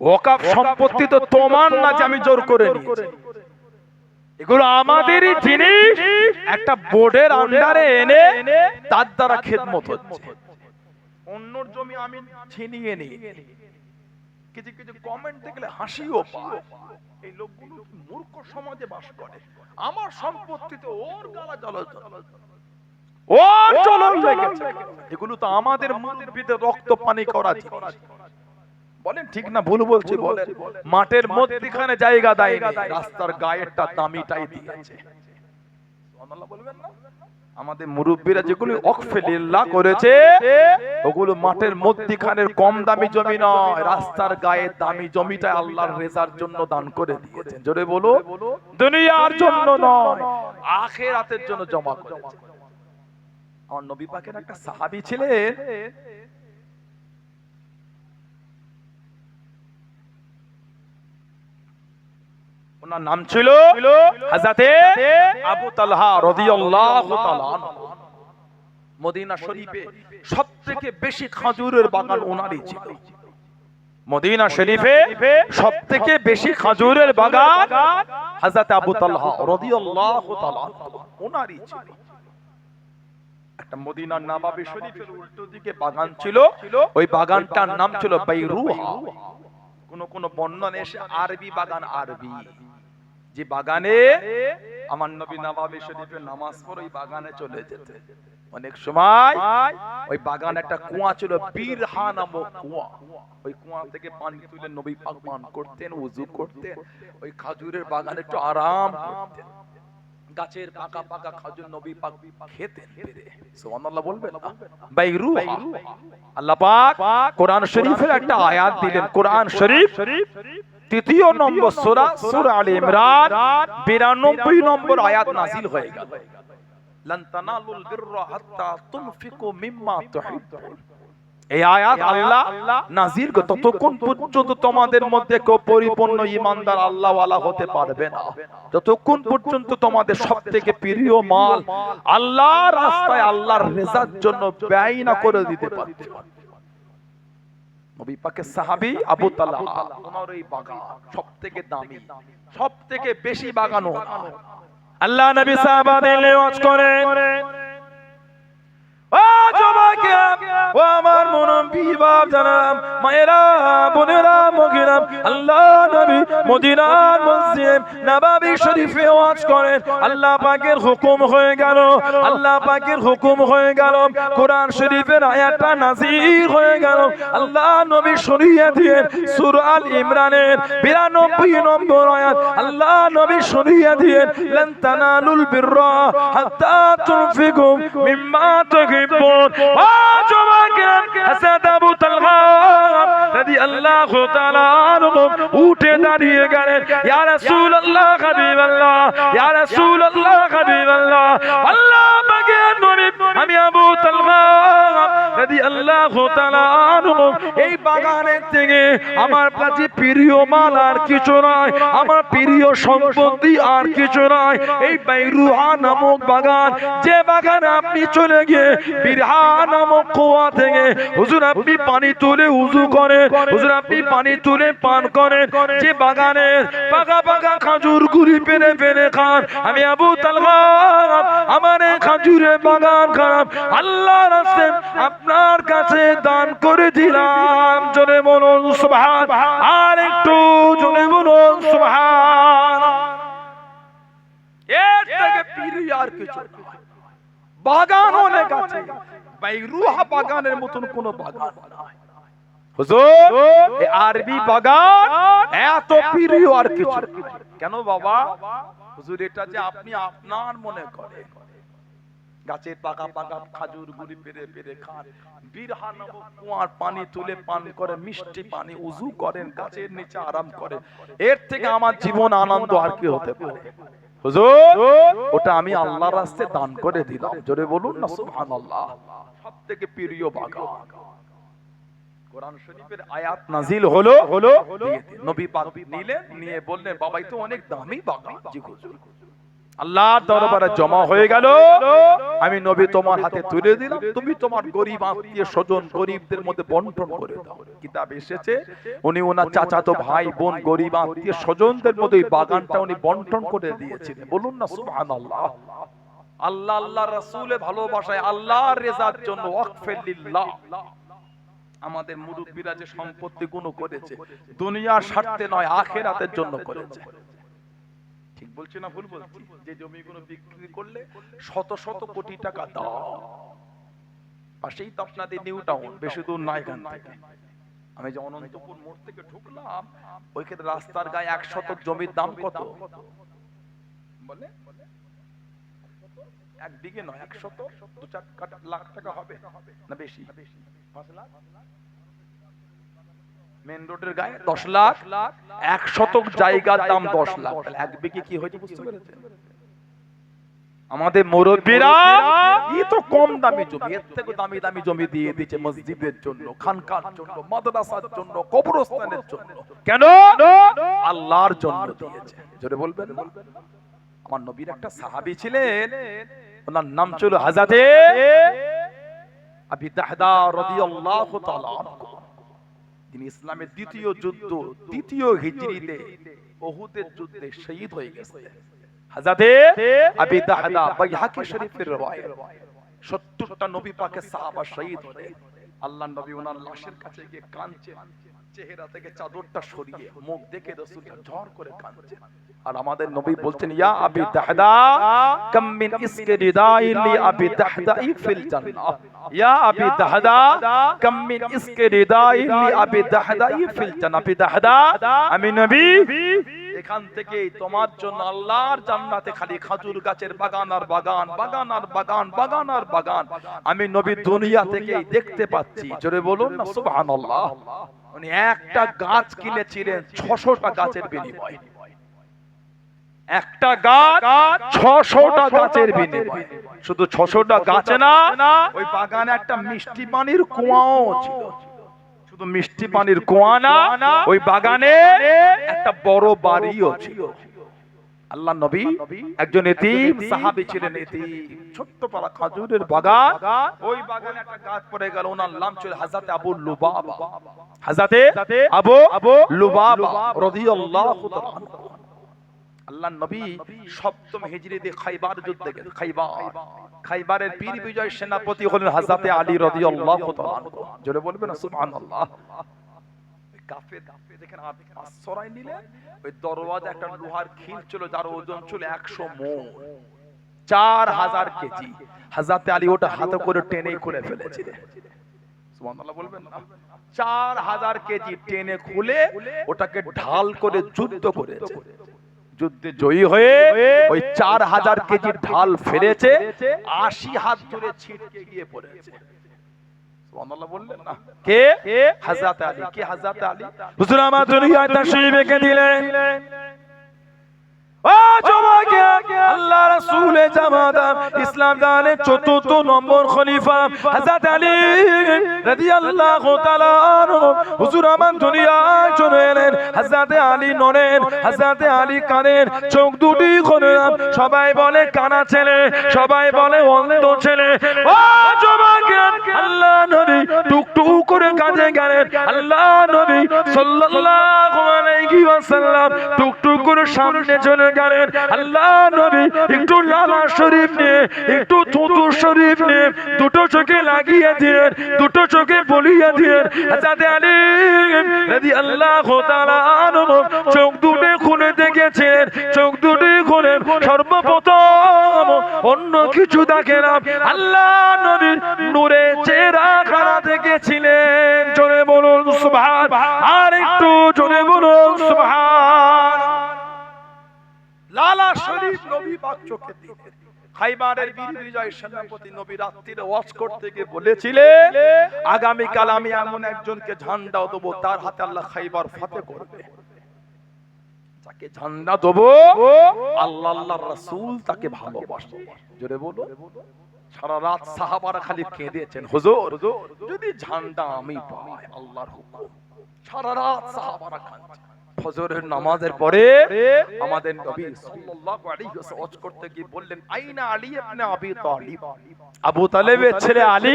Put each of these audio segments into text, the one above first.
ওকাব সম্পত্তি তো তোমার না যে আমি জোর করে এগুলো আমাদেরই জিনিস। একটা বোর্ডের আন্ডারে এনে তার দ্বারা খেদমত হচ্ছে। অন্যর জমি আমি ছিনিয়ে নিই। কিছু কিছু কমেন্ট দেখলে হাসিও পায়। এই লোকগুলো মূর্খ সমাজে বাস করে? আমার সম্পত্তিতে ওর গালা জ্বলা ওর চলন লেগেছে। এগুলো তো আমাদের ভিতরে রক্ত পানি করা জিনিস। বলেন ঠিক না ভুল বলছি বলেন। মাঠের মধ্যখানে জায়গা দেয়নি। রাস্তার গায়েরটা দামিটাই দিয়েছে। সুবহানাল্লাহ বলবেন না? আমাদের মুরব্বীরা যেগুলো অকফে করেছে ওগুলো মাঠের মধ্যখানের কম দামি জমি নয় রাস্তার গায়ে দামি জমিটা আল্লাহর রেজার জন্য দান করে দিয়েছেন জোরে বলো দুনিয়ার জন্য নয় আখেরাতের জন্য জমা করেছে। আমার নবী পাকের একটা সাহাবী ছিলেন ওনার নাম ছিল হাজাতে আবু তালহা রাদিয়াল্লাহু তাআলা মদিনা শরীফে সবথেকে বেশি খাজুরের বাগান ওনারই ছিল। মদিনা শরীফে সবথেকে বেশি খাজুরের বাগান হযরত আবু তালহা রাদিয়াল্লাহু তাআলা ওনারই ছিল। একটা মদিনার শরীফের উল্টো দিকে বাগান ছিল। ওই বাগানটার নাম ছিল বাইরুহা। কোন কোন বর্ণনা এসে আরবি বাগান আরবি। যে বাগানে আমার নবী নবাবী শরীফের নামাজ পড়ে ওই বাগানে চলে যেতে। অনেক সময় ওই বাগান একটা কুয়া ছিল, বীরহা নামক কুয়া। ওই কুয়া থেকে পানি তুলে নবী পান করতেন, উজু করতেন। ওই খাজুরের বাগানে একটু আরাম করতেন। গাছের পাকা পাকা খাজুর নবী পাক খেতেন সুবহানাল্লাহ বলবেন? বাইরু আল্লাহ পাক কোরআন শরীফের একটা আয়াত দিলেন। কোরআন শরীফ তৃতীয় নম্বর সূরা সূরা আলে ইমরান 92 নম্বর আয়াত নাযিল হয়ে গেল। এই আয়াত আল্লাহ নাজির ততক্ষণ পর্যন্ত তোমাদের মধ্যে কেউ পরিপূর্ণ ইমানদার আল্লাহ হতে পারবে না। যতক্ষণ পর্যন্ত তোমাদের সব থেকে প্রিয় মাল আল্লাহর রাস্তায় আল্লাহর রেজার জন্য ব্যয় না করে দিতে পারবে। নবী পাকের আবু তালহা। সবথেকে বেশি বাগানো। আল্লাহ নবী সাহাবাদের লেওয়াজ করেন বাপ জানাম মায়েরা, বোনেরা, মগিরাম, আল্লাহ নবী মদিনার মসজিদ নবাবী শরীফে ওয়াজ করেন। আল্লাহ পাকের হুকুম হয়ে গেল, আল্লাহ পাকের হুকুম হয়ে গেল, কোরআন শরীফের আয়াতটা নাজির হয়ে গেল। আল্লাহ নবী শুনিয়ে দিয়ে সূরা আল ইমরানের 92 নম্বর আয়াত। আল্লাহ নবী শুনিয়ে দিয়ে লান তানালুল বিররা হাত্তা তুনফিকু মিম্মা তুহিব্বুন। যুবকেরা হাসাদ আবু তালহা রাদিয়াল্লাহু তাআলা আনহু উঠে দাঁড়িয়ে গেলেন, ইয়া রাসূলুল্লাহ, হাবিবাল্লাহ, ইয়া রাসূলুল্লাহ, হাবিবাল্লাহ, আল্লাহ পাকের নবী আমি আবু তালহা রাদিয়াল্লাহু তাআলা আনহু। এই বাগানের থেকে আমার কাছে প্রিয় মাল আর কিছু নয় আমার প্রিয় সম্পত্তি আর কিছু নয় এই বাইরুহা নামক বাগান, যে বাগানে আপনি চলে গিয়ে বিরহা নামক কুয়া থেকে হুজুর আপনি পানি তুলে উজু করেন, হুজুর আপনি পানি তুলে পান করেন। যে বাগানে পাকা পাকা খাজুর গুড়ি পেরে পেরে খান, আমি আবু তালহা আমার খাজুরের বাগান আল্লাহ আপনার কাছে দান করে দিলাম। জোরে বলুন, সুবহান। আর একটু জোরে বলুন, সুবহান। এর থেকে আর কিছু বাগান অনেক আছে। বাইরুহা বাগানের মতন কোন বাগান হুজুর, এই আরবি বাগান এত প্রিয় আর কিছু কেন বাবা? হুজুর, এটা যে আপনি আপনার মনে করেন। গাছের পাকা পাকা খাজুর গুড়ি পেরে পেরে খান। বিরহা নামক কুয়ার পানি তুলে পান করে, মিষ্টি পানি উজু করেন, গাছের নিচে আরাম করেন এর থেকে আমার জীবন আনন্দ আর কি হতে পারে? ওটা আমি আল্লাহর রাস্তায় দান করে দিলাম। জোরে বলুন না প্রিয় নাজিল হলো হলো নবী পাক নিলেন, নিয়ে বললেন, বাবাই তো অনেক দামি বাগান। আল্লাহর দরবারে জমা হয়ে গেল। আমি নবী তোমার হাতে তুলে দিলাম। তুমি তোমার গরিব আত্মীয় স্বজন গরিবদের মধ্যে বন্টন করে দাও। কিতাব এসেছে উনি ওনার চাচাতো ভাই বোন গরিব আত্মীয় স্বজনদের মধ্যে বাগানটা উনি বন্টন করে দিয়েছিলেন। বলুন না সুবহানাল্লাহ। আল্লাহ আল্লাহ রাসূলে ভালোবাসায় আল্লাহর রেজার জন্য ওয়াকফে লিল্লাহ। আমাদের মুরব্বীরা যে সম্পত্তি গুণ করেছে দুনিয়ার স্বার্থে নয় আখেরাতের জন্য করেছে। বলছি না ভুল বলছি যে জমিগুলো বিক্রি করলে শত শত কোটি টাকা দাও। পাশেই তো আপনাদের নিউ টাউন বেশি দূর এখান থেকে। আমি যে অনন্তপুর মোড় থেকে ঢুকলাম ওইখানে রাস্তার গায়ে এক শতক জমির দাম কত? বলে? এক বিঘে নয় এক শত দু চার লাখ টাকা হবে না বেশি? পাঁচ লাখ? মেন রোডের গায়ে দশ লাখ এক শতক জায়গার দাম দশ লাখ। এক বিঘে কি হয়েছে বুঝতে পেরেছেন? আমাদের মুরব্বীরা ই তো কম দামি জমি এর থেকে দামি দামি জমি দিয়ে দিয়েছে মসজিদের জন্য খানকার জন্য মাদ্রাসার জন্য কবরস্থানের জন্য। কেন? আল্লাহর জন্য দিয়েছে। জোরে বলবেন? আমার নবীর একটা সাহাবী ছিলেন ওনার নাম ছিল হাজাদে আবি দাহদা রাদিয়াল্লাহু তাআলা আনহু। তিনি ইসলামের দ্বিতীয় যুদ্ধ দ্বিতীয় হিজড়িতে ওহুদের যুদ্ধে শহীদ হয়ে গেছে। হাজাতে আবি দাহাদা বাইহাকি শরীফের রওয়ায়াত 70টা নবী পাকের সাহাবা শহীদ হলে আল্লাহ নবী ওনার লাশের কাছে গিয়ে কাঁদছে। চেহারা থেকে চাদরটা সরিয়ে মুখ দেখে রাসূল ঝড় করে কাঁদছে। আর আমাদের নবী বলছেন, ইয়া আবি দাহদা, কাম মিন রিদাই লি আবি ফিল জান্নাহ। ইয়া আবি দাহদা, কাম মিন রিদাই লি আবি ফিল জান্নাহ। আবি দাহদা, আমি নবী, এখান থেকে তোমার জন্য আল্লাহর জান্নাতে খালি খাজুর গাছের বাগান আর বাগান বাগান আর বাগান বাগান আর বাগান। আমি নবী দুনিয়া থেকেই দেখতে পাচ্ছি। জোরে বলুন না, সুবহানাল্লাহ। উনি একটা গাছ কিনেছিলেন ছশোটা গাছের বিনিময়। একটা গাছ ছশোটা গাছের বিনিময়। শুধু ছশোটা গাছে না, ওই বাগানে একটা মিষ্টি পানির কুয়াও ছিল। শুধু মিষ্টি পানির কুয়া না, ওই বাগানে একটা বড় বাড়িও ছিল। আল্লাহ নবী একজন এতিম সাহাবী ছিলেন এতিম। ছোট্ট পাড়া খাজুরের বাগান। ওই বাগানে একটা গাছ পড়ে গেল ওনার নাম ছিল হাজাতে আবু লুবাবা। হাজাতে আবু আবু লুবাবা রাদিয়াল্লাহু তাআলা আল্লাহ নবী সপ্তম হিজরিতে খাইবার যুদ্ধে গেলেন। খাইবার। খাইবারের বীর বিজয় সেনাপতি হলেন হাজাতে আলী রাদিয়াল্লাহু তাআলা জোরে বলবেন। সুবহানাল্লাহ। আশ্রয় নিলেন ওই দরওয়াজা একটা লোহার খিল ছিল, যার ওজন ছিল একশো চার হাজার কেজি। হাজাতে আলী ওটা হাতে করে টেনে খুলে ফেলেছিলেন চার হাজার কেজি টেনে খুলে ওটাকে ঢাল করে যুদ্ধ করেছে। যুদ্ধে জয়ী হয়ে ওই চার হাজার কেজি ঢাল ফেলেছে। আশি হাত ধরে ছিটকে গিয়ে পড়েছে। সুবহানাল্লাহ বললেন না। কে? হাজরাত আলী। কে হাজরাত আলী? হুজুর আমার দুনিয়ায় তাশরীফ এঁকে দিলেন? ও জমাকে আল্লাহ রাসূলে জামাদার ইসলাম দানের চতুর্থ নম্বর খলিফা হযরত আলী রাদিয়াল্লাহু তাআলা হুজুর আমার দুনিয়ায় চলে এলেন? হযরত আলী হযরত আলী কানের চোখ দুটি খোলেন সবাই বলে কানা ছেলে সবাই বলে অন্ধ ছেলে। ও জমাকে আল্লাহ নবী টুকটুক করে কাজে গেলেন। আল্লাহ নবী সাল্লাল্লাহু আলাইহি টুকটুক করে সামনে চলে গেলেন। আল্লাহ নবী একটু লালা শরীফ নিয়ে, একটু থুতু শরীফ নিয়ে দুটো চোখে লাগিয়ে দুটো চোখে বলিয়ে আলী চোখ দুটো খুলে দেখেছেন চোখ সর্বপ্রথম অন্য কিছু দেখে না আল্লাহ নবীর নূরে চেহারা খানা দেখেছিলেন। জোরে বলুন, সুবহান। আর একটু জোরে বলুন সুবহান। লালা শরীফ নবী পাক চোখে খাইবারের বীর বিজয় সেনাপতি নবী রাত্রিরে ওয়াজ করতে গিয়ে বলেছিলেন আগামী কাল আমি এমন একজনকে ঝান্ডা দেবো, তার হাতে আল্লাহ খাইবার ফাতে করবে। যাকে ঝান্ডা দেবো, আল্লাহ আল্লাহ রাসূল তাকে ভালোবাসে। জোরে বলো। সারা রাত সাহাবারা খালি কেঁদেছেন, হুজুর, যদি ঝান্ডা আমি পাই, আল্লাহর হুকুম। সারা রাত সাহাবারা কাঁদছে ফজরের নামাজের পরে আমাদের নবী সাল্লাল্লাহু আলাইহি ওয়াসাল্লাম করতে গিয়ে বললেন আইনা আলী ইবনে আবি তালিব। আবু তালেবের ছেলে আলী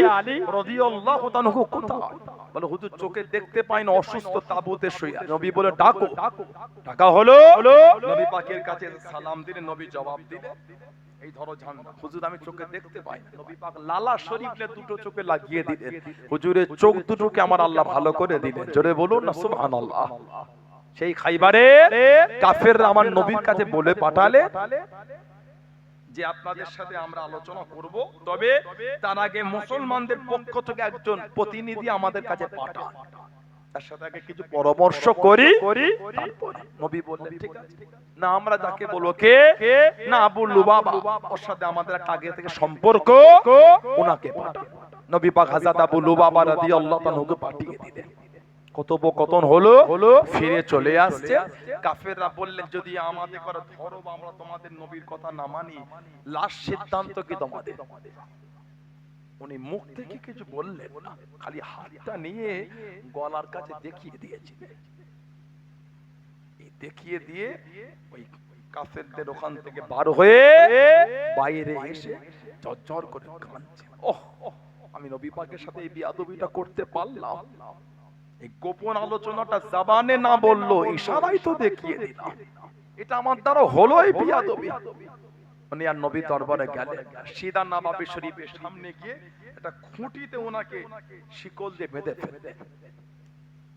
রাদিয়াল্লাহু তাআলা কোথায়? বলে হুজুর চোখে দেখতে পাই না অসুস্থ তাবুতে শুয়ে নবী বলে ডাকো। ডাকা। হলো? নবী পাকের কাছে সালাম দিলে নবী জবাব দিলে এই ধরো ঝান্ডা হুজুর আমি চোখে দেখতে পাই নবী পাক লালা শরীফে দুটো চোখে লাগিয়ে দিলেন। হুজুরের চোখ দুটোকে আমার আল্লাহ ভালো করে দিলেন। জোরে বলুন না সুবহানাল্লাহ। সেই খাইবারে কাফেররা আমার নবীর কাছে বলে পাঠালে যে আপনাদের সাথে আমরা আলোচনা করব। তবে তার আগে মুসলমানদের পক্ষ থেকে একজন প্রতিনিধি আমাদের কাছে পাঠান। তার সাথে আগে কিছু পরামর্শ করি। নবী বললেন ঠিক আছে। না, আমরা যাকে বলব কে? না, আবু লুবাবা। ওর সাথে আমাদের একটা আগে থেকে সম্পর্ক। ওনাকে পাঠান। নবী পাক হযরত আবু লুবাবা রাদিয়াল্লাহু তাআলাকে পাঠিয়ে দিলেন। কথোপকথন হলো হলো ফিরে চলে আসছে। কাফেররা বললেন যদি আমাদের করে ধরো আমরা তোমাদের নবীর কথা না মানি লাশ সিদ্ধান্ত কি তোমাদের? উনি মুখ থেকে কিছু বললেন না খালি হাতটা নিয়ে গলার কাছে দেখিয়ে দিয়েছিলেন এই দেখিয়ে দিয়ে ওই কাফেরদের ওখান থেকে বার হয়ে বাইরে এসে ঝরঝর করে কাঁদছে। ওহ, আমি নবী পাকের সাথে এই বিয়াদবিটা করতে পারলাম। গোপন আলোচনাটা জাবানে না বলল ইশারাই তো দেখিয়ে দিলাম। এটা আমার দ্বারা হলো উনি আর নবী দরবারে গেলেন সিদা শরীফের সামনে গিয়ে একটা খুঁটিতে ওনাকে শিকল দিয়ে বেঁধে ফেললেন।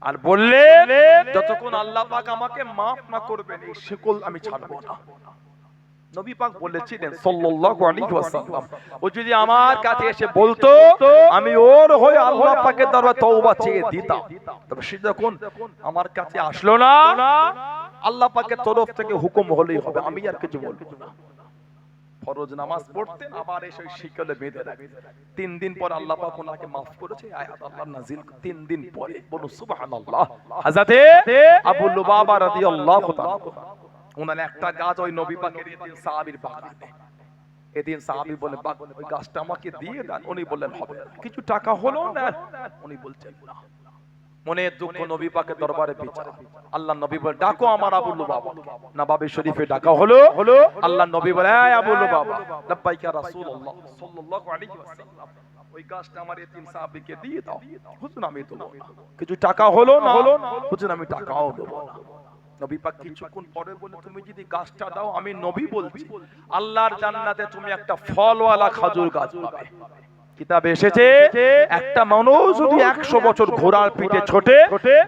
আর বললেন, যতক্ষণ আল্লাহ পাক আমাকে মাফ না করবেন, এই শিকল আমি ছাড়বো না। নবী পাক বলেছিলেন সাল্লাল্লাহু আলাইহি ওয়াসাল্লাম ও যদি আমার কাছে এসে বলতো আমি ওর হয়ে আল্লাহ পাকের দরবারে তওবা চেয়ে দিতাম। তবে সে যখন আমার কাছে আসলো না আল্লাহ পাকের তরফ থেকে হুকুম হলেই হবে আমি আর কিছু বলব না। ফরজ নামাজ পড়তেন আবার এসে শিকলে বেঁধে রাখতেন। তিন দিন পর আল্লাহ পাক ওনাকে মাফ করেছে আয়াত আল্লাহ নাজিল তিন দিন পরে বলুন সুবহানাল্লাহ। হযরতে আবু লুবাবা রাদিয়াল্লাহু তাআলা। ওনার একটা গাছ ওই নবী পাকের সাহাবীর বাগানে। এদিন সাহাবী বলে ওই গাছটা আমাকে দিয়ে দেন। উনি বললেন, হবে। কিছু টাকা হলো না? উনি বলছেন, না। মনে দুঃখ নবী পাকের দরবারে বিচার। আল্লাহ নবী বলে, ডাকো আমার আবুল বাবা নবাবী শরীফে ডাকা হলো। হলো আল্লাহ নবী বলে, এই আবুল বাবা লাব্বাইকা রাসূলুল্লাহ সাল্লাল্লাহু আলাইহি ওয়াসাল্লাম, ওই গাছটা আমার এতিম সাহাবীকে দিয়ে দাও। হুজুর, আমি দেবো কিছু টাকা হলো না? হলো হুজুর, আমি টাকাও দেবো না। নবী পাক কিছুক্ষণ পরে বলে তুমি যদি গাছটা দাও আমি নবী বলছি। আল্লাহর জান্নাতে তুমি একটা ফলওয়ালা খাজুর গাছ পাবে। কিতাবে এসেছে একটা মানুষ যদি একশো বছর ঘোড়ার পিঠে ছোটে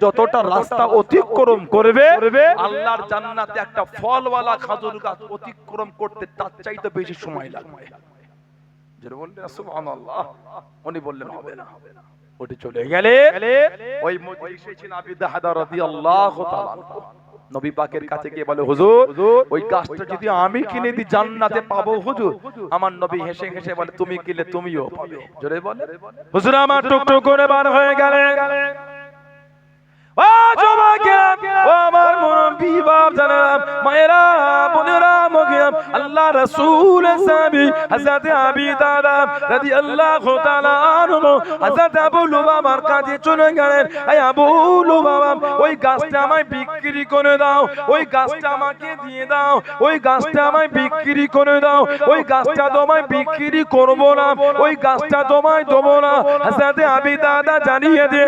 যতটা রাস্তা অতিক্রম করবে আল্লাহর জান্নাতে একটা ফলওয়ালা খাজুর গাছ অতিক্রম করতে তার চাইতে বেশি সময় লাগবে যেটা বললেন সুবহানাল্লাহ। উনি বললেন হবে না। ওটি চলে গেলে ওই মজলিসে ছিলেন আবি দাহদা রাদিয়াল্লাহু তাআলা। নবী পাকের কাছে গিয়ে বলে হুজুর ওই গাছটা যদি আমি কিনে দিই জান্নাতে পাবো হুজুর? আমার নবী হেসে হেসে বলে তুমি কিনলে তুমিও পাবে। জোরে বলে হুজুর আমার টুকটুক করে বার হয়ে গেলে আমার মুরব্বি বাপ জানেরা, মায়েরা, বোনেরা, মগিরা, আল্লাহ রাসূল সাহাবী, হযরত আবি দাদা রাদিয়াল্লাহু তাআলা আনহু, হযরত আবু লুবাবার কাছে চলে গেলেন। এই আবু লুবাবা, ওই গাছটা আমায় বিক্রি করে দাও ওই গাছটা আমাকে দিয়ে দাও ওই গাছটা আমায় বিক্রি করে দাও ওই গাছটা তোমায় বিক্রি করব না ওই গাছটা তোমায় দেবো না হাসাতে আবি দাদা জানিয়ে দে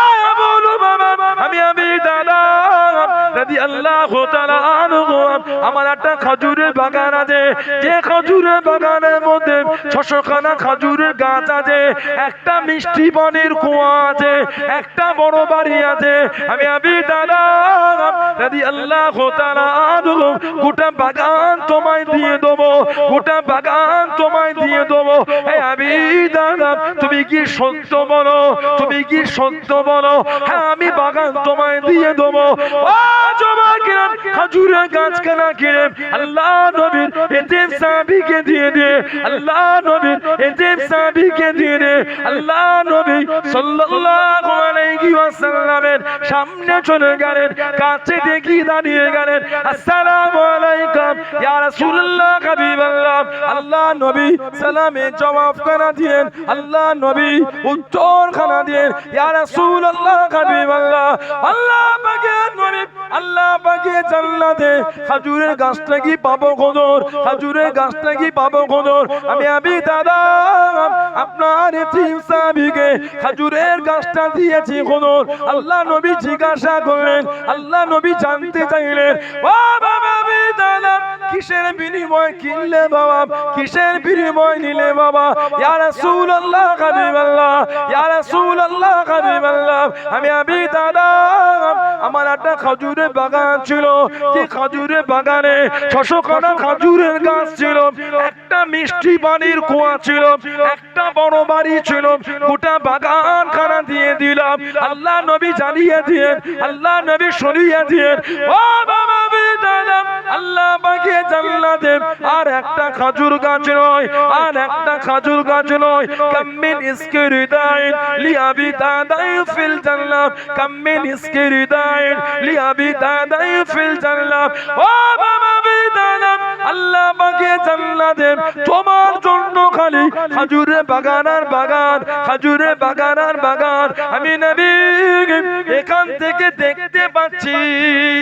এই আবু লুবাবা, আমি আমি, দাদা। রাদি আল্লাহ আমার একটা খাজুরের বাগান আছে। যে খাজুরের বাগানের মধ্যে ছশো খানা খাজুরের গাছ আছে। একটা মিষ্টি বনের কুয়া আছে। একটা বড় বাড়ি আছে। আমি আমি, দাদা। রাদি আল্লাহ গোটা বাগান তোমায় দিয়ে দেবো। গোটা বাগান তোমায় দিয়ে দেবো। এই আমি, দাদা, তুমি কি সত্য বলো? তুমি কি সত্য বলো? হ্যাঁ আমি বাগান তোমায় দিয়ে দেবো। খাজুরের গাছ কেনা কিনে আল্লাহ নবীর এতিম সাহাবীকে দিয়ে দে আল্লাহ নবীর এতিম সাহাবীকে দিয়ে দে আল্লাহ নবী সাল্লাল্লাহু আলাইহি ওয়াসাল্লামের সামনে চলে গেলেন কাছে দেখি দাঁড়িয়ে গেলেন আসসালামু আলাইকুম ইয়া রাসূলুল্লাহ হাবিবাল্লাহ আল্লাহ নবী সালামে জবাব খানা দিয়েন আল্লাহ নবী উত্তর খানা দিয়েন ইয়া রাসূলুল্লাহ হাবিবাল্লাহ আল্লাহ পাকের নবী আল্লাহ জান্নাতে খাজুরের গাছটা কি পাবো খোদর? খাজুরের গাছটা কি পাবো খোদর? আমি আমি দাদা, আপনার তিন সাহাবীকে খাজুরের গাছটা দিয়েছি খোদর। আল্লাহ নবী জিজ্ঞাসা করলেন, আল্লাহ নবী জানতে চাইলেন, ও বাবা দাদা কিসের বিনিময় কিনলে বাবা? কিসের বিনিময় নিলে বাবা? ইয়া রাসূলুল্লাহ, হাবিবাল্লাহ। ইয়া রাসূলুল্লাহ, হাবিবাল্লাহ। আমি আমি দাদা আমার একটা খাজুরের বাগান ছিল। যে খাজুরের বাগানে? ছশো খানা খাজুরের গাছ ছিল। একটা মিষ্টি পানির কুয়া ছিল। একটা বড় বাড়ি ছিল। গোটা বাগান খানা দিয়ে দিলাম। আল্লাহ নবী জানিয়ে দিয়ে আল্লাহ নবী সরিয়ে দিয়ে ও বাবা! দাদা আল্লাহ পাকে জান্নাতে আর একটা খাজুর গাছ নয়, আর একটা খাজুর গাছ নয়। কাম্মিন ইসকিরিদাইন লিয়াবি তাদাই ফিল জান্নাত। কাম্মিন ইসকিরিদাইন লিয়াবি তাদাই ফিল জান্নাত। ও বাবা আল্লাহ জান্নাতে তোমার জন্য খালি খাজুরে বাগান আর বাগান খাজুরে বাগান আর বাগান। আমি নবী এখান থেকে দেখতে পাচ্ছি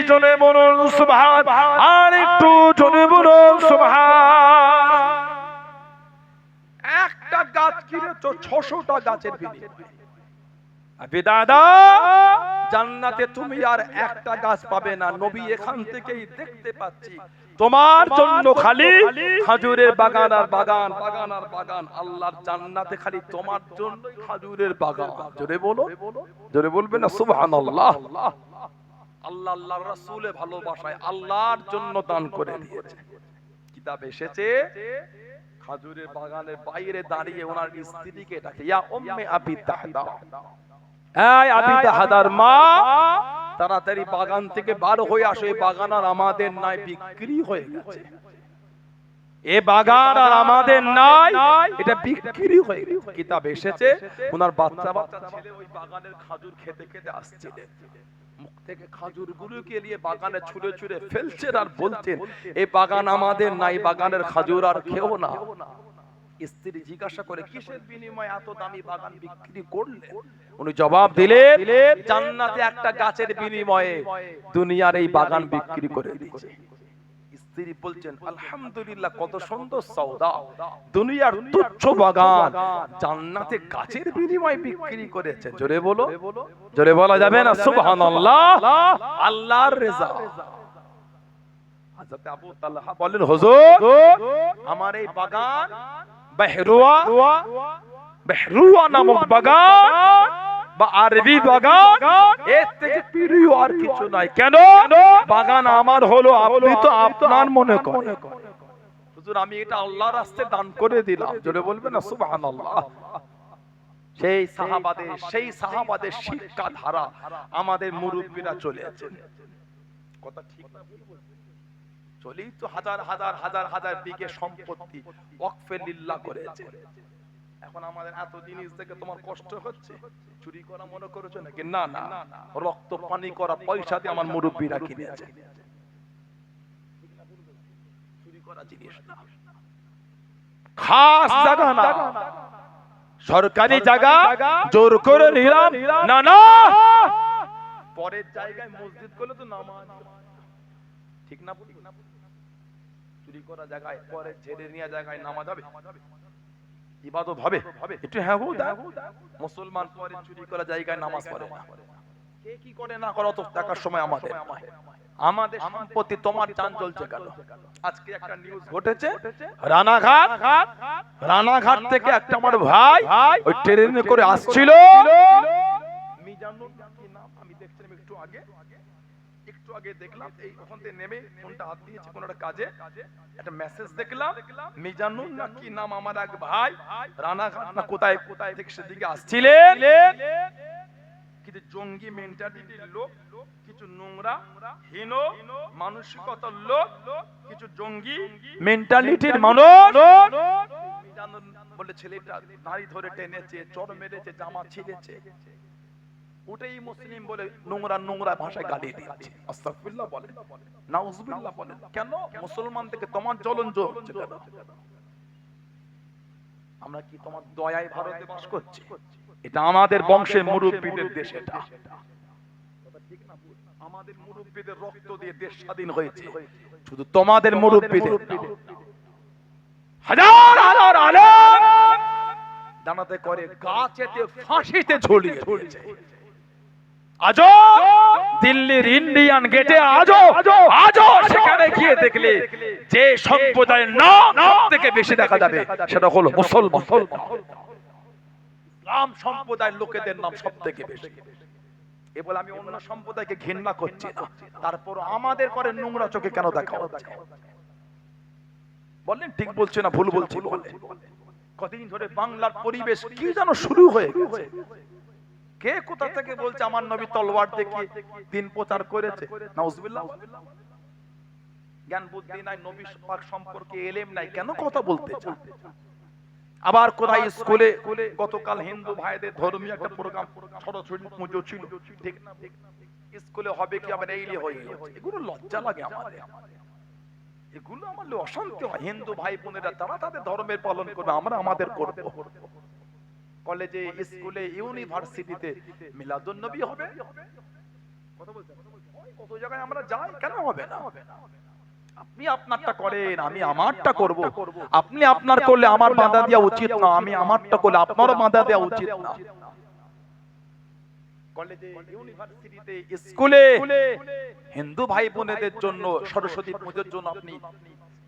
জনে বলুন সুবহান। আর একটু জনে বলুন সুবহান। একটা গাছ কিনে তো ছশোটা গাছের বিনিময়ে। আবে দাদা! জান্নাতে তুমি আর একটা গাছ পাবে না। নবী এখান থেকেই দেখতে পাচ্ছি। তোমার জন্য খালি খাজুরের বাগান আর বাগান বাগান। আর বাগান। আল্লাহর জান্নাতে খালি তোমার জন্য খাজুরের বাগান। জোরে বলো জোরে বলবে না? সুবহানাল্লাহ। আল্লাহ আল্লাহর রাসূলের ভালোবাসায় আল্লাহর জন্য দান করে দিয়েছে। কিতাব এসেছে খাজুরের বাগানের বাইরে দাঁড়িয়ে ওনার স্ত্রীকে ডাকে ইয়া উম্মে আবি তাহদা। এই আবি তাহাদার মা তাড়াতাড়ি বাগান থেকে বার হয়ে আসো। এই বাগান আর আমাদের নাই, বিক্রি হয়ে গেছে। এ বাগান আর আমাদের নাই, এটা বিক্রি হয়ে গেছে। কিতাব এসেছে, ওনার বাচ্চা বাচ্চা ছেলে ওই বাগানের খাজুর খেতে খেতে মুখ থেকে খাজুর গুলোকে নিয়ে বাগানে ছুঁড়ে ছুঁড়ে ফেলছেন আর বলছেন এই বাগান আমাদের নাই, বাগানের খাজুর আর খেও না। স্ত্রী জিজ্ঞাসা করে কিসের বিনিময়ে এত দামি বাগান বিক্রি করলে? উনি জবাব দিলেন জান্নাতে একটা গাছের বিনিময়ে দুনিয়ার এই বাগান বিক্রি করে দিয়েছে। স্ত্রী বলছেন আলহামদুলিল্লাহ কত সুন্দর সওদা। দুনিয়ার তুচ্ছ বাগান জান্নাতে গাছের বিনিময়ে বিক্রি করেছে। জোরে বলো। জোরে বলা। যাবে না? সুবহানাল্লাহ। আল্লাহর রেজা। হযরত আবু তালহা বলেন হুজুর আমার এই বাগান বেহরুয়া বেহরুয়া নামক বাগান বা আরবি বাগান এর থেকে প্রিয় আর কিছু নাই। কেন? বাগান আমার হলো আপনি তো আপনার মনে করেন। হুজুর আমি এটা আল্লাহর রাস্তায় দান করে দিলাম। জোরে বলবেন না সুবহানাল্লাহ। সেই সাহাবাদের সেই সাহাবাদের শিক্ষা ধারা আমাদের মুরব্বীরা চলে। কথা ঠিক না? চলেই তো হাজার হাজার হাজার হাজার বিঘে সম্পত্তি লিল্লাহ করেছে। এখন আমাদের এত জিনিস দেখে তোমার কষ্ট হচ্ছে? চুরি করা মনে করেছ নাকি? না না। রক্ত, পানি করা পয়সা দিয়ে আমার মুরব্বীরা কিনেছে। চুরি খাস জায়গা না। সরকারি জায়গা, জোর করে নিলাম। না না। পরের জায়গায় মসজিদ করলে তো নামাজ। ঠিক না না চুরি করা জায়গায়, পরে ছেড়ে নেওয়া জায়গায় নামাজ হবে? ইবাদত হবে? একটু হ্যাঁ দা। মুসলমান পরে চুরি করা জায়গায় নামাজ পড়ে না। কে কি করে না করে? অত টাকার সময় আমাদের। আমাদের সম্পত্তি তোমার চান চলছে কেন? আজকে একটা নিউজ ঘটেছে। রানাঘাট রানাঘাট থেকে একটা আমার ভাই ওই ট্রেনে করে আসছিল। মিজানুর নাম? আমি দেখছিলাম একটু আগে। একটু আগে দেখলাম, এই ওখান থেকে নেমে ফোনটা হাত দিয়েছে কোন একটা কাজে। একটা মেসেজ দেখলাম, মিজানুর না কি নাম আমার এক ভাই, রানাঘাট না কোথায় কোথায় থেকে সেদিকে আসছিলেন? কিছু জঙ্গি মেন্টালিটির লোক, কিছু নোংরা, হীন, মানসিকতার লোক, কিছু জঙ্গি মেন্টালিটির মানুষ। বলে ছেলেটা দাড়ি ধরে টেনেছে চর মেরেছে, জামা ছিঁড়েছে। ওটাই মুসলিম বলে নোংরা নোংরা ভাষায় গালি দিচ্ছে। আস্তাগফিরুল্লাহ বলে। নাউজুবিল্লাহ বলে। কেন? মুসলমান থেকে তোমার জ্বলন হচ্ছে কেন? আমরা কি তোমার দয়ায় ভারতে বাস করছি? এটা আমাদের বংশের মুরব্বীদের দেশ এটা। আমাদের মুরব্বীদের রক্ত দিয়ে দেশ স্বাধীন হয়েছে। শুধু তোমাদের মুরব্বীদের হাজার হাজার আলেম দানাতে করে, গাছেতে, ফাঁসিতে ঝুলিয়ে দিয়েছে। আজও দিল্লির ইন্ডিয়ান গেটে আজও আজও সেখানে গিয়ে দেখলে যে সম্প্রদায়ের নাম থেকে বেশি দেখা যাবে, সেটা হলো মুসলমান। ইসলাম সম্প্রদায়ের লোকেদের নাম সব থেকে বেশি। এ বলে আমি অন্য সম্প্রদায়কে ঘৃণা করছি না। তারপর আমাদের করে নোংরা চোখে কেন দেখা হচ্ছে? বললেন, ঠিক বলছে না, ভুল বলছি। কদিন ধরে বাংলার পরিবেশ কি যেন শুরু হয়ে গেছে। কে কোথা থেকে বলছে আমার নবী তলোয়ার দেখিয়ে দিন প্রচার করেছে নাউজুবিল্লাহ জ্ঞান বুদ্ধি নাই নবী পাক সম্পর্কে এলেম নাই কেন কথা বলতে আবার কোথায় স্কুলে গতকাল হিন্দু ভাইদের ধর্মীয় একটা প্রোগ্রাম সরস্বতী পুজো ছিল ঠিক না স্কুলে হবে কি আবার এই হয়ে এগুলো লজ্জা লাগে আমাদের এগুলো আমার অশান্তি হয় হিন্দু ভাই বোনেরা তারা তাদের ধর্মের পালন করবে আমরা আমাদের করব কলেজে স্কুলে ইউনিভার্সিটিতে মিলাদুন নবী হবে। কথা বলছেন? কত জায়গায় আমরা যাই কেন হবে না? আপনি আপনারটা করেন আমি আমারটা করব। আপনি আপনার করলে আমার বাধা দেওয়া উচিত না আমি আমারটা করলে আপনারও বাধা দেওয়া উচিত না। কলেজে ইউনিভার্সিটিতে স্কুলে হিন্দু ভাই বোনেদের জন্য সরস্বতী পুজোর জন্য আপনি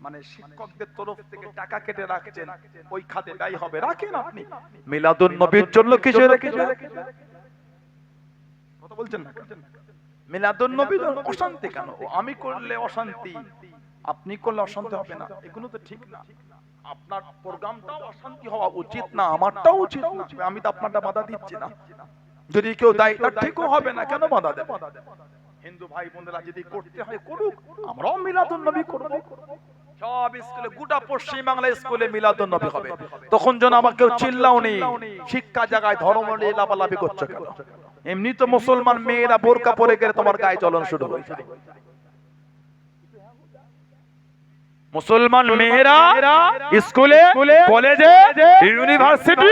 মানে শিক্ষকদের তরফ থেকে টাকা কেটে রাখছেন ওই খাতে ব্যয় হবে। রাখেন আপনি। মিলাদুন নবীর জন্য কিছু রেখেছেন। কথা বলছেন না মিলাদুন নবীর অশান্তি কেন? আমি করলে অশান্তি। আপনি করলে অশান্তি হবে না। এগুলো তো ঠিক না। আপনার প্রোগ্রামটাও অশান্তি হওয়া উচিত না আমারটাও উচিত না। আমি তো আপনারটা বাধা দিচ্ছি না। যদি কেউ দেয় তার ঠিকও হবে না। কেন বাধা দেব? হিন্দু ভাই বোনেরা যদি করতে হয় করুক। আমরাও মিলাদুন নবী করব। সব স্কুলে গোটা পশ্চিম বাংলা স্কুলে নবী হবে। তখন যেন আবার কেউ চিল্লাও নেই শিক্ষা জায়গায় ধর্ম নিয়ে করছ কেন? এমনি তো মুসলমান মেয়েরা বোরকা পরে গেলে তোমার গায়ে চলন শুরু হয়ে যায়। মুসলমান মেয়েরা স্কুলে কলেজে ইউনিভার্সিটি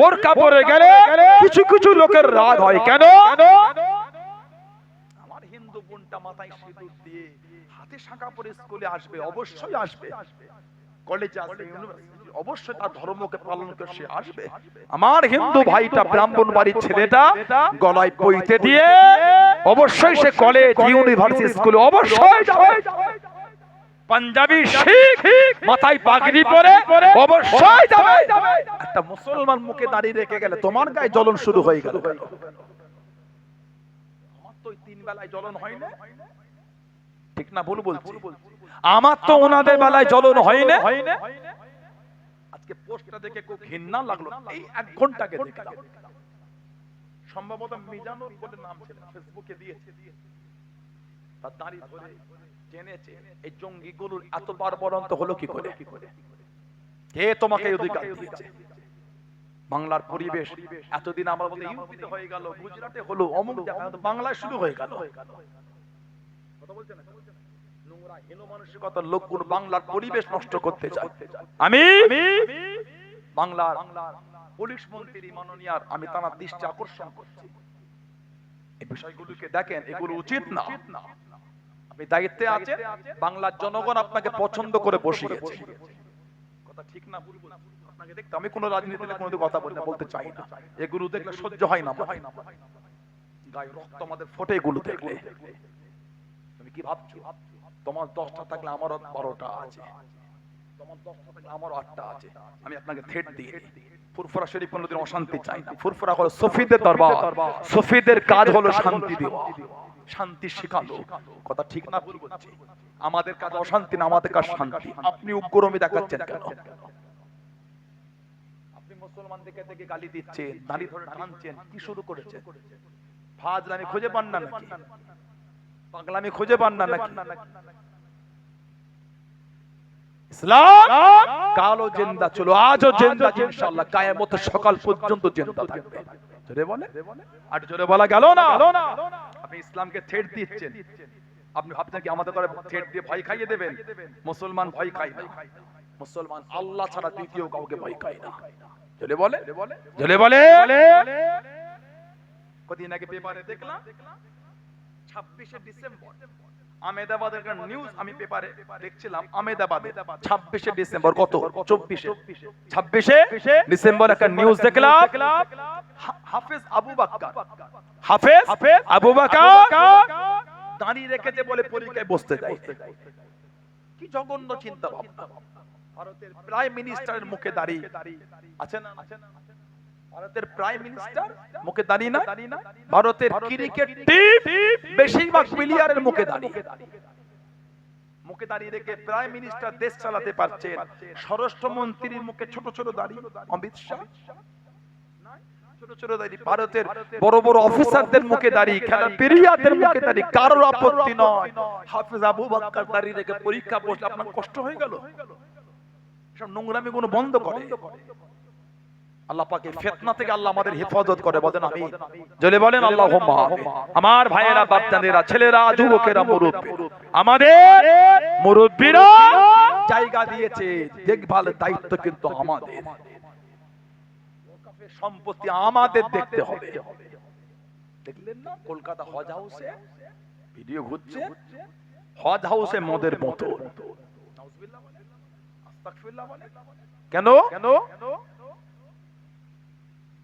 বোরকা পরে গেলে কিছু কিছু লোকের রাগ হয়। কেন? আমার হিন্দু বোনটা মাথায় সিঁদুর দিয়ে হাতে শাঁখা পরে স্কুলে আসবে অবশ্যই আসবে। কলেজে আসবে অবশ্যই তার ধর্মকে পালন করে সে আসবে। আমার হিন্দু ভাইটা ব্রাহ্মণ বাড়ির ছেলেটা গলায় দিয়ে অবশ্যই সে কলেজ ইউনিভার্সিটি স্কুলে অবশ্যই যাবে। পাঞ্জাবি শিখ মাথায় পাগড়ি পরে অবশ্যই যাবে। একটা মুসলমান মুখে দাঁড়িয়ে রেখে গেলে তোমার গায়ে জ্বলন শুরু হয়ে গেল। আমার তো তিন বেলায় জ্বলন হয় না? ঠিক না ভুল বলছি? আমার তো ওনাদের বেলায় জ্বলন হয় না আজকে পোস্টটা দেখে খুব ঘৃণা লাগল। এই এক ঘন্টাকে দেখলাম। সম্ভবত মিজানুর বলে নাম ছিল ফেসবুকে দিয়েছে। তার দাড়ি ধরে জেনেছে এই জঙ্গি গুলোর এত বারবরন্ত হলো কি করে? কে তোমাকে অধিকার দিয়েছে বাংলার পরিবেশ এতদিন আমার বলতে ইউপিতে হয়ে গেল গুজরাটে হলো অমুক জায়গায় বাংলায় শুরু হয়ে গেল। কথা বলছেন? না? বাংলার পরিবেশ নষ্ট করতে চায় আমি বাংলার পুলিশ মন্ত্রী মাননীয়ার আমি তার দৃষ্টি আকর্ষণ করছি। এই বিষয়গুলোকে দেখেন এগুলো উচিত না। আপনি দায়িত্বে আছেন বাংলার জনগণ আপনাকে পছন্দ করে বসিয়েছে। কথা ঠিক না ভুল আপনাকে দেখতে আমি কোনো রাজনীতিতে কোনো কথা বলতে বলতে চাই না। এগুলো দেখলে সহ্য হয় না। গায়ে রক্ত আমাদের ফোটে এগুলো দেখলে। তুমি কি ভাবছ? তোমার দশটা থাকলে আমারও বারোটা আছে। আমি আপনি উগ্রমি দেখাচ্ছেন কেন? আপনি মুসলমানদেরকে দেখে গালি দিচ্ছেন ধরে টানছেন, কি শুরু করেছেন? ফাজলামি খুঁজে পান না পাগলামি খুঁজে পান না নাকি? ইসলাম? কালো জিন্দা চলো আজও জিন্দা ইনশাআল্লাহ কায়ামত সকাল পর্যন্ত জিন্দা থাকবে। জোরে বলে? আর জোরে বলা গেল না? আপনি ইসলামকে থেট দিচ্ছেন। আপনি ভাবছেন কি আমাদের করে থেট দিয়ে ভয় খাইয়ে দেবেন? মুসলমান ভয় খায় না। মুসলমান আল্লাহ ছাড়া দ্বিতীয় কাউকে ভয় খায় না। জোরে বলে? জোরে বলে? কদিন আগে পেপারে দেখলাম ছাব্বিশে ডিসেম্বর। আমেদাবাদের একটা নিউজ আমি পেপারে দেখছিলাম। আমেদাবাদে ছাব্বিশে ডিসেম্বর কত? চব্বিশে। ছাব্বিশে ডিসেম্বর একটা নিউজ দেখলাম। হাফেজ আবু বাক্কার। হাফেজ আবু বাক্কার। দাঁড়িয়ে রেখেছে বলে পরীক্ষায় বসতে কি জঘন্য চিন্তা ভাবনা ভারতের প্রাইম মিনিস্টারের মুখে দাঁড়িয়ে। আছে না? ভারতের প্রাইম মিনিস্টার মুখে দাঁড়িয়ে না ভারতের ক্রিকেট টিম বেশিরভাগ প্লেয়ারের মুখে দাঁড়িয়ে মুখে দাঁড়িয়ে রেখে প্রাইম মিনিস্টার দেশ চালাতে পারছেন। স্বরাষ্ট্রমন্ত্রীর মুখে ছোট ছোট দাঁড়িয়ে অমিত শাহ? ছোট ছোট দাঁড়িয়ে ভারতের বড় বড় অফিসারদের মুখে দাঁড়িয়ে মুখে দাঁড়িয়ে কারোর আপত্তি নয়। হাফিজ আবু দাঁড়িয়ে রেখে পরীক্ষা বসলে আপনার কষ্ট হয়ে গেল? সব নোংরামি গুলো বন্ধ করে। আল্লাহ পাকে ফিতনা থেকে আল্লাহ আমাদের হেফাজত করে বলেন আমি জলে বলেন আমার ভাইয়েরা বাচ্চাদেরা ছেলেরা যুবকেরা মুরব্বী আমাদের মুরব্বীরা জায়গা দিয়েছে দেখভাল দায়িত্ব কিন্তু আমাদের। সম্পত্তি আমাদের দেখতে হবে। দেখলেন না? কলকাতা হজ হাউসে ভিডিও ঘুরছে। হজ হাউসে মদের। কেন? কেন?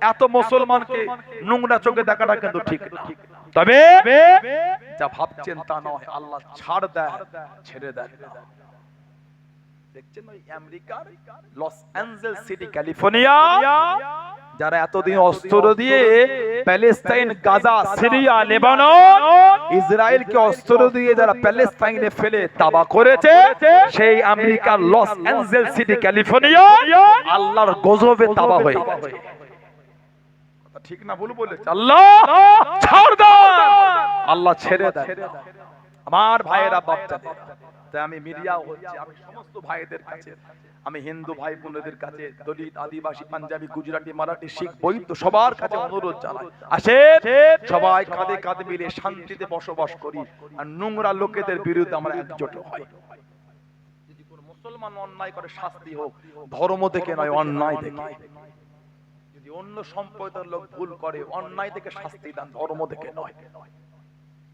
এত মুসলমানকে নোংরা চোখে দেখাটা কিন্তু ঠিক তবে যা ভাবছেন তা নয় আল্লাহ ছাড় দেয় ছেড়ে দেয়। না। দেখছেন আমেরিকার লস অ্যাঞ্জেলস সিটি ক্যালিফোর্নিয়া? যারা এতদিন অস্ত্র দিয়ে প্যালেস্তাইন গাজা সিরিয়া লেবানন ইসরায়েলকে অস্ত্র দিয়ে যারা প্যালেস্তাইনে ফেলে তাবা করেছে সেই আমেরিকার লস অ্যাঞ্জেলস সিটি ক্যালিফোর্নিয়া আল্লাহর গজবে তাবা হয়ে ঠিক না ভুল বলেছে। আল্লাহ ছাড় দেন আল্লাহ ছেড়ে দেন। আমার ভাইয়েরা বাচ্চাদের তাই আমি মিডিয়া হচ্ছে, আমি সমস্ত ভাইদের কাছে, আমি হিন্দু ভাই বোনদের কাছে, দলিত, আদিবাসী, পাঞ্জাবি, গুজরাটি, মারাঠি, শিখ বৈদ্য সবার কাছে অনুরোধ জানাই। আসে সবাই কাঁধে কাঁধে মিলে শান্তিতে বসবাস করি আর নোংরা লোকেদের বিরুদ্ধে আমরা একজোট হই। যদি মুসলমান অন্যায় করে, শাস্তি হোক, ধর্ম থেকে নয়, অন্যায় থেকে। যদি অন্য সম্প্রদায়ের লোক ভুল করে, অন্যায় থেকে শাস্তি দান, ধর্ম থেকে নয়।